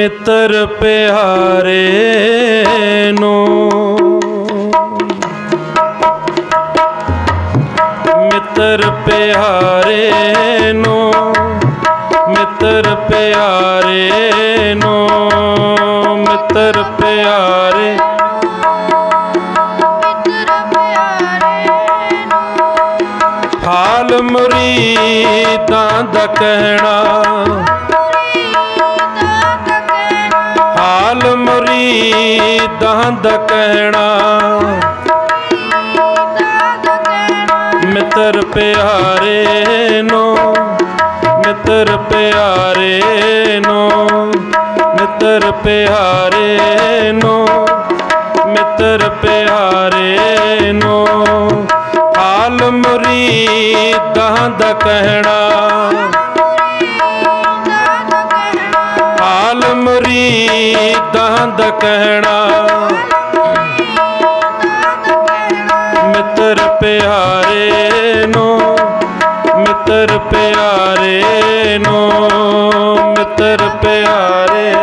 ਮਿੱਤਰ ਪਿਆਰੇ ਨੂੰ। ਮਿੱਤਰ ਪਿਆਰੇ ਨੂੰ। ਮਿੱਤਰ ਪਿਆਰੇ ਨੂੰ। ਮਿੱਤਰ ਪਿਆਰੇ। ਹਾਲ ਮੁਰੀਦਾਂ ਦਾ ਕਹਿਣਾ। ਮੁਰੀਦਾਂ ਕਹਿਣਾ। ਮਿੱਤਰ ਪਿਆਰੇ ਨੂੰ, ਮਿੱਤਰ ਪਿਆਰੇ ਨੂੰ, ਮਿੱਤਰ ਪਿਆਰੇ ਨੂੰ, ਮਿੱਤਰ ਪਿਆਰੇ ਨੂੰ। ਹਾਲ ਮੁਰੀਦਾਂ ਦਾ ਕਹਿਣਾ। ਹਾਲ ਮੁਰੀਦਾਂ ਦਾ ਕਹਿਣਾ। ਮਿੱਤਰ ਪਿਆਰੇ ਨੂੰ ਮਿੱਤਰ ਪਿਆਰੇ ਨੂੰ ਮਿੱਤਰ ਪਿਆਰੇ।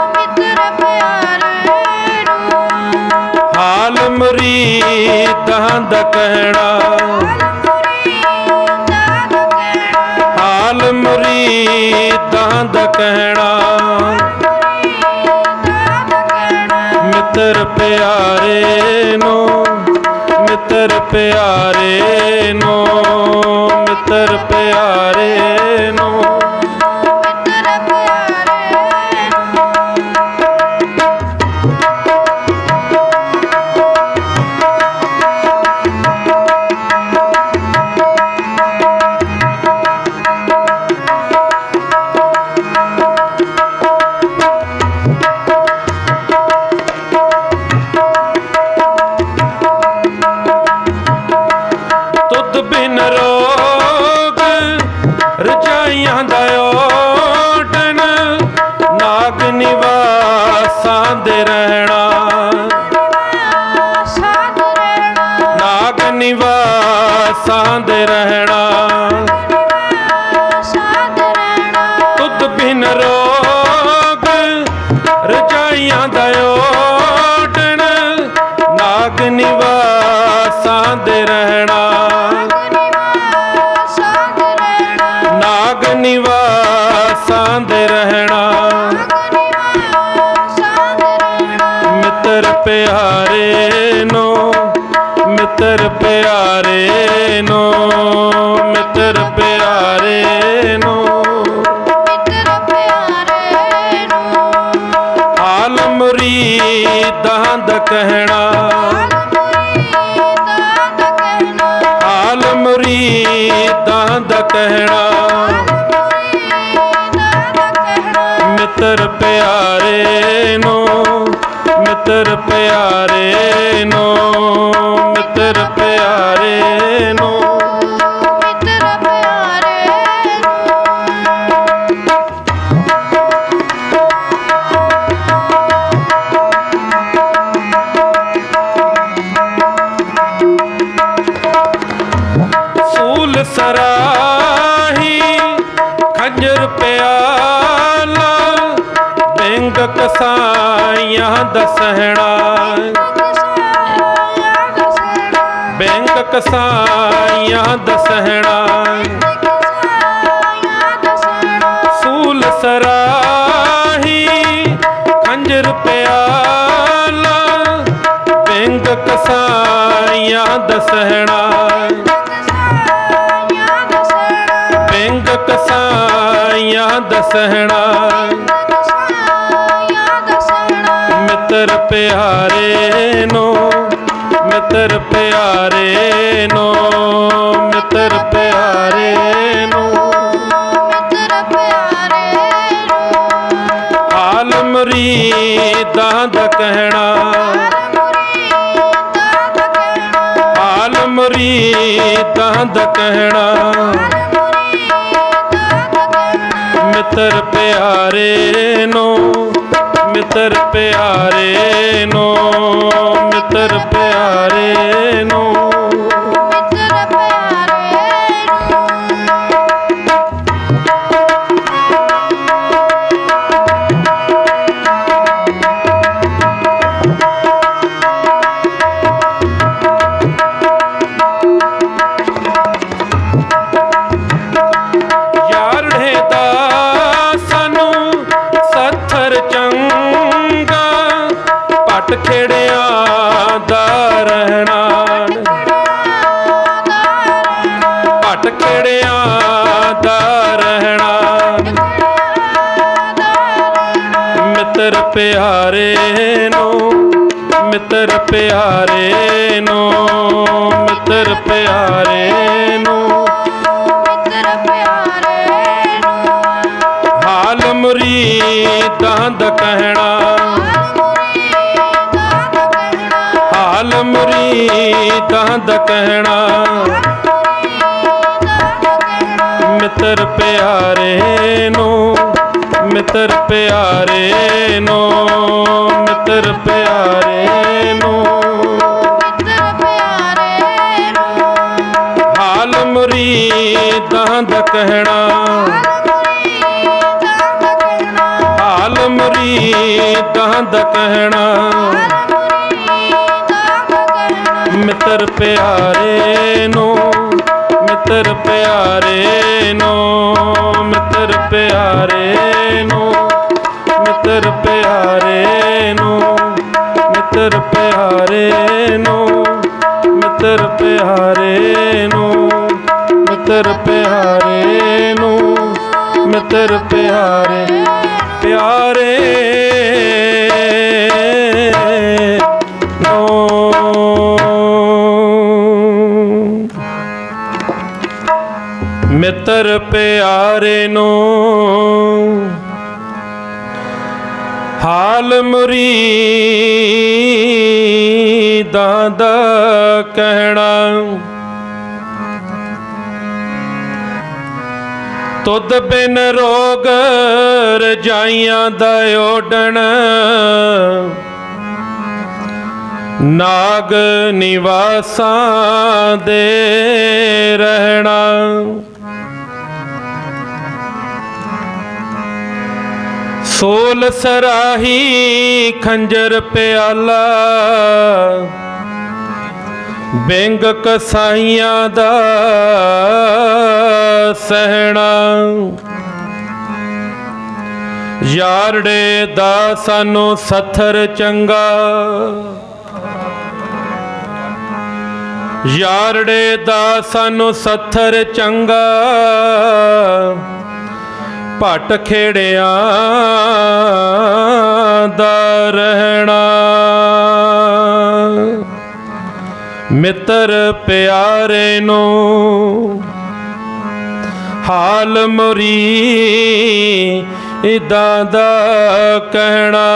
ਮਿੱਤਰ ਪਿਆਰੇ ਨੂੰ। ਹਾਲ ਮੁਰੀਦਾਂ ਦਾ ਕਹਿਣਾ। ਮੁਰੀਦਾਂ ਦਾ ਕਹਿਣਾ ਕਹਿਣਾ। ਮਿੱਤਰ ਪਿਆਰੇ ਨੂੰ ਮਿੱਤਰ ਪਿਆਰੇ ਨੂੰ। ਕਹਿਣਾ। ਮੁਰੀਦਾਂ ਦਾ ਕਹਿਣਾ ਦਾ ਕਹਿਣਾ। ਮਿੱਤਰ ਬਿੰਗ ਕਸਾਈਆਂ ਦਾ ਸਹਿਣਾ ਬਿੰਗ ਕਸਾਈਆਂ ਦਾ ਸਹਿਣਾ ਸਰਾਹੀ, ਖੰਜਰ ਪਿਆਲਾ। ਬਿੰਗ ਕਸਾਈਆਂ ਦਾ ਸਹਿਣਾ ਕਸਾਈਆਂ ਦਾ ਮਿੱਤਰ ਪਿਆਰੇ ਨੂੰ ਮਿੱਤਰ ਪਿਆਰੇ ਨੂੰ ਮਿੱਤਰ ਪਿਆਰੇ ਨੂੰ। ਹਾਲ ਮੁਰੀਦਾਂ ਦਾ ਕਹਿਣਾ। ਹਾਲ ਮੁਰੀਦਾਂ ਦਾ ਕਹਿਣਾ। ਮਿੱਤਰ ਪਿਆਰੇ ਨੂੰ। ਮਿੱਤਰ ਪਿਆਰੇ ਨੂੰ ਕਿੜਿਆਂ ਦਾ ਰਹਿਣਾ? ਮਿੱਤਰ ਪਿਆਰੇ ਨੂੰ, ਮਿੱਤਰ ਪਿਆਰੇ ਨੂੰ, ਮਿੱਤਰ ਪਿਆਰੇ ਨੂੰ। ਹਾਲ ਮੁਰੀਦਾਂ ਦਾ ਕਹਿਣਾ। ਹਾਲ ਮੁਰੀਦਾਂ ਦਾ ਕਹਿਣਾ। ਮਿੱਤਰ ਪਿਆਰੇ ਨੂੰ ਮਿੱਤਰ ਪਿਆਰੇ ਨੂੰ ਮਿੱਤਰ ਪਿਆਰੇ ਨੂੰ। ਹਾਲ ਮੁਰੀਦਾਂ ਦਾ ਕਹਿਣਾ। ਹਾਲ ਮੁਰੀਦਾਂ ਦਾ ਕਹਿਣਾ। ਮਿੱਤਰ ਪਿਆਰੇ ਨੂੰ ਮਿੱਤਰ ਪਿਆਰੇ ਨੋ, ਮਿੱਤਰ ਪਿਆਰੇ ਨੂੰ, ਮਿੱਤਰ ਪਿਆਰੇ ਨੂੰ, ਮਿੱਤਰ ਪਿਆਰੇ ਨੂੰ, ਮਿੱਤਰ ਪਿਆਰੇ ਨੂੰ, ਮਿੱਤਰ ਪਿਆਰੇ ਨੂੰ, ਮਿੱਤਰ ਪਿਆਰੇ ਪਿਆਰੇ ਮਿੱਤਰ ਪਿਆਰੇ ਨੂੰ। ਹਾਲ ਮੁਰੀਦਾਂ ਦਾ ਕਹਿਣਾ। ਤੁਧ ਬਿਨ ਰੋਗ ਰਜਾਈਆਂ ਦਾ ਓਡਣ ਨਾਗ ਨਿਵਾਸਾਂ ਦੇ ਰਹਿਣਾ। ਸੋਲ ਸਰਾਹੀ ਖੰਜਰ ਪਿਆਲਾ, ਬਿੰਗ ਕਸਾਈਆਂ ਦਾ ਸਹਿਣਾ। ਯਾਰੜੇ ਦਾ ਸਾਨੂੰ ਸੱਥਰ ਚੰਗਾ, ਯਾਰੜੇ ਦਾ ਸਾਨੂੰ ਸੱਥਰ ਚੰਗਾ। ਭਟ ਖੇੜਿਆਂ ਦਾ ਰਹਿਣਾ। ਮਿੱਤਰ ਪਿਆਰੇ ਨੂੰ ਹਾਲ ਮੁਰੀ ਇਦਾਂ ਦਾ ਕਹਿਣਾ।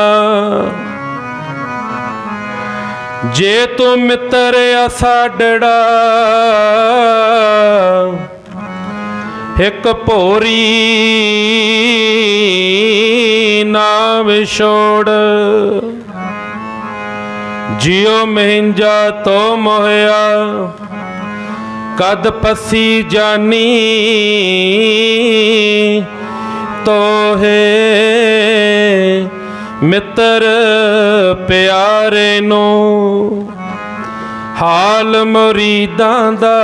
ਜੇ ਤੂੰ ਮਿੱਤਰ ਆ ਸਾਡੜਾ ਇੱਕ ਭੋਰੀ ਵਿਛੋੜ ਜਿਉ ਮਹਿੰਜਾ ਤੋ ਮੋਹਿਆ, ਕਦ ਪਸੀ ਜਾਨੀ ਤੋਹੇ। ਮਿੱਤਰ ਪਿਆਰੇ ਨੂੰ ਹਾਲ ਮੁਰੀਦਾਂ ਦਾ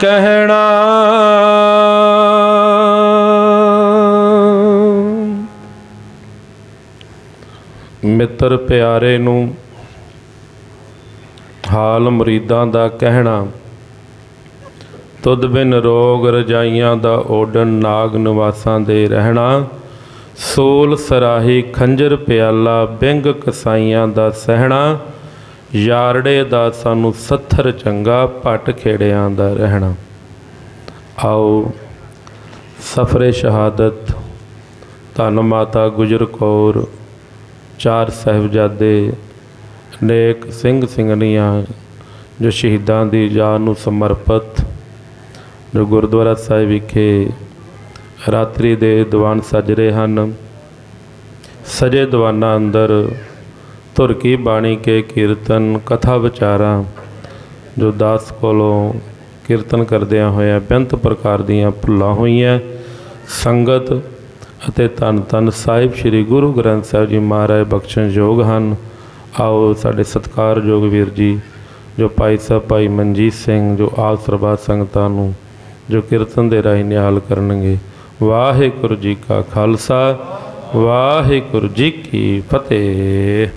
ਕਹਿਣਾ। ਮਿੱਤਰ ਪਿਆਰੇ ਨੂੰ ਹਾਲ ਮੁਰੀਦਾਂ ਦਾ ਕਹਿਣਾ, ਤੁਧ ਬਿਨ ਰੋਗ ਰਜਾਈਆਂ ਦਾ ਓਡਨ ਨਾਗ ਨਿਵਾਸਾਂ ਦੇ ਰਹਿਣਾ, ਸੋਲ ਸਰਾਹੀ ਖੰਜਰ ਪਿਆਲਾ ਬਿੰਗ ਕਸਾਈਆਂ ਦਾ ਸਹਿਣਾ, ਯਾਰੜੇ ਦਾ ਸਾਨੂੰ ਸੱਥਰ ਚੰਗਾ ਭਟ ਖੇੜਿਆਂ ਦਾ ਰਹਿਣਾ। ਆਓ ਸਫਰੇ ਸ਼ਹਾਦਤ, ਧੰਨ ਮਾਤਾ ਗੁਜਰ ਕੌਰ। ਚਾਰ ਸਾਹਿਬਜ਼ਾਦੇ ਅਨੇਕ ਸਿੰਘ ਸਿੰਘਣੀਆਂ ਜੋ ਸ਼ਹੀਦਾਂ ਦੀ ਯਾਦ ਨੂੰ ਸਮਰਪਿਤ ਜੋ ਗੁਰਦੁਆਰਾ ਸਾਹਿਬ ਵਿਖੇ ਰਾਤਰੀ ਦੇ ਦੀਵਾਨ ਸਜ ਰਹੇ ਹਨ। ਸਜੇ ਦੀਵਾਨਾਂ ਅੰਦਰ ਧੁਰ ਕੀ ਬਾਣੀ ਕੇ ਕੀਰਤਨ ਕਥਾ ਵਿਚਾਰਾਂ ਜੋ ਦਾਸ ਕੋਲੋਂ ਕੀਰਤਨ ਕਰਦਿਆਂ ਹੋਇਆ ਬੇਅੰਤ ਪ੍ਰਕਾਰ ਦੀਆਂ ਭੁੱਲਾਂ ਹੋਈਆਂ। ਸੰਗਤ ਅਤੇ ਧੰਨ ਧੰਨ ਸਾਹਿਬ ਸ੍ਰੀ ਗੁਰੂ ਗ੍ਰੰਥ ਸਾਹਿਬ ਜੀ ਮਹਾਰਾਜ ਬਖਸ਼ਣ ਯੋਗ ਹਨ। ਆਓ ਸਾਡੇ ਸਤਿਕਾਰਯੋਗ ਵੀਰ ਜੀ, ਜੋ ਭਾਈ ਸਾਹਿਬ ਭਾਈ ਮਨਜੀਤ ਸਿੰਘ, ਜੋ ਆਪ ਸਰਬੱਤ ਸੰਗਤਾਂ ਨੂੰ, ਜੋ ਕੀਰਤਨ ਦੇ ਰਾਹੀਂ ਨਿਹਾਲ ਕਰਨਗੇ। ਵਾਹਿਗੁਰੂ ਜੀ ਕਾ ਖਾਲਸਾ, ਵਾਹਿਗੁਰੂ ਜੀ ਕੀ ਫਤਿਹ।